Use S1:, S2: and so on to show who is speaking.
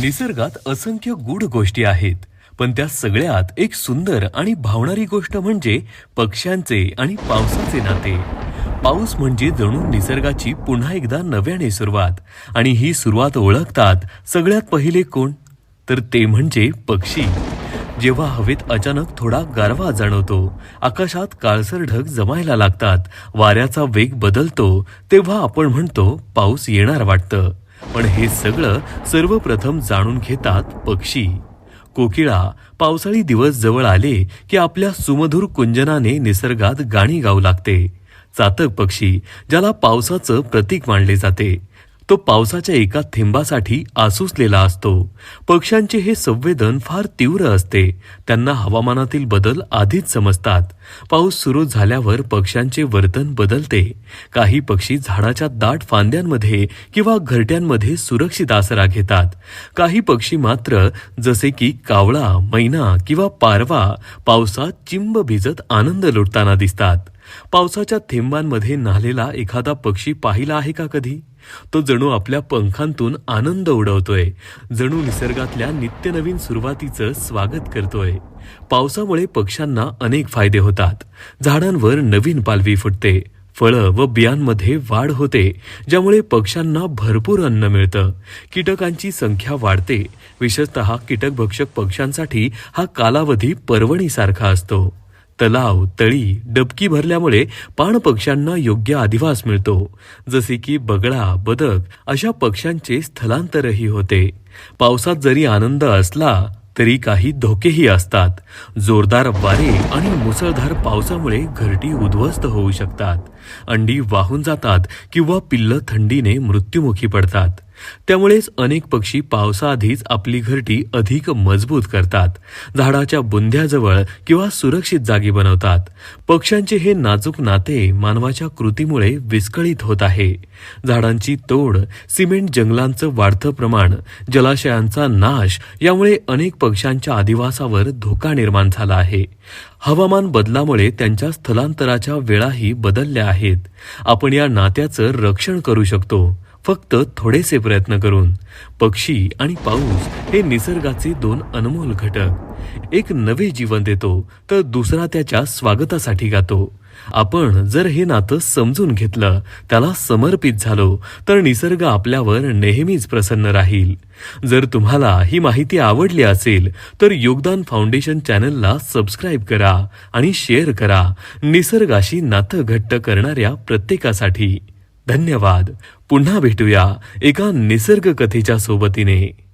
S1: निसर्गात असंख्य गूढ गोष्टी आहेत पण त्या सगळ्यात एक सुंदर आणि भावणारी गोष्ट म्हणजे पक्ष्यांचे आणि पावसाचे नाते. पाऊस म्हणजे जणू निसर्गाची पुन्हा एकदा नव्याने सुरुवात आणि ही सुरुवात ओळखतात सगळ्यात पहिले कोण? तर ते म्हणजे पक्षी. जेव्हा हवेत अचानक थोडा गारवा जाणवतो आकाशात काळसर ढग जमायला लागतात वाऱ्याचा वेग बदलतो तेव्हा आपण म्हणतो पाऊस येणार वाटतं. पण हे सगळं सर्वप्रथम जाणून घेतात पक्षी. कोकिळा पावसाळी दिवस जवळ आले की आपल्या सुमधुर कुंजनाने निसर्गात गाणी गाऊ लागते. चातक पक्षी ज्याला पावसाचं प्रतीक मानले जाते. तो पावसाच्या एका थेंबासाठी आसुसलेला असतो. पक्ष्यांचे हे संवेदन फार तीव्र असते. त्यांना हवामानातील बदल आधीच समजतात. पाऊस सुरू झाल्यावर पक्ष्यांचे वर्तन बदलते. काही पक्षी झाडाच्या दाट फांद्यांमध्ये किंवा घरट्यांमध्ये सुरक्षित आसरा घेतात. काही पक्षी मात्र जसे की कावळा मैना किंवा पारवा पावसात चिंब भिजत आनंद लुटताना दिसतात. पावसाच्या थेंबांमध्ये न्हालेला एखादा पक्षी पाहिला आहे का कधी? तो जणू आपल्या पंखांतून आनंद उडवतोय. जणू निसर्गातल्या नित्यनवीन सुरुवातीचं स्वागत करतोय. पावसामुळे पक्ष्यांना अनेक फायदे होतात. झाडांवर नवीन पालवी फुटते. फळं व बियांमध्ये वाढ होते ज्यामुळे पक्ष्यांना भरपूर अन्न मिळतं. कीटकांची संख्या वाढते. विशेषतः कीटकभक्षक पक्ष्यांसाठी हा कालावधी पर्वणीसारखा असतो. तलाव तळी डबकी भरल्यामुळे पाणपक्ष्यांना योग्य अधिवास मिळतो. जसे की बगळा बदक अशा पक्ष्यांचे स्थलांतरही होते. पावसात जरी आनंद असला तरी काही धोकेही असतात. जोरदार वारे आणि मुसळधार पावसामुळे घरटी उद्ध्वस्त होऊ शकतात. अंडी वाहून जातात किंवा पिल्लं थंडीने मृत्युमुखी पडतात. त्यामुळेच अनेक पक्षी पावसाआधीच आपली घरटी अधिक मजबूत करतात. झाडाच्या बुंध्याजवळ किंवा सुरक्षित जागी बनवतात. पक्ष्यांचे हे नाजूक नाते मानवाच्या कृतीमुळे विस्कळीत होत आहे. झाडांची तोड सिमेंट जंगलांचं वाढतं प्रमाण जलाशयांचा नाश यामुळे अनेक पक्ष्यांच्या अधिवासावर धोका निर्माण झाला आहे. हवामान बदलामुळे त्यांच्या स्थलांतराच्या वेळाही बदलल्या आहेत. आपण या नात्याचं रक्षण करू शकतो. फक्त थोडेसे प्रयत्न करून पक्षी आणि पाऊस हे निसर्गाचे दोन अनमोल घटक. एक नवे जीवन देतो तर दुसरा त्याच्या स्वागतासाठी गातो. आपण जर हे नातं समजून घेतलं त्याला समर्पित झालो तर निसर्ग आपल्यावर नेहमीच प्रसन्न राहील. जर तुम्हाला ही माहिती आवडली असेल तर योगदान फाउंडेशन चॅनलला सबस्क्राईब करा आणि शेअर करा. निसर्गाशी नातं घट्ट करणाऱ्या प्रत्येकासाठी. धन्यवाद. पुन्हा भेटूया एका निसर्ग कथेच्या सोबतीने.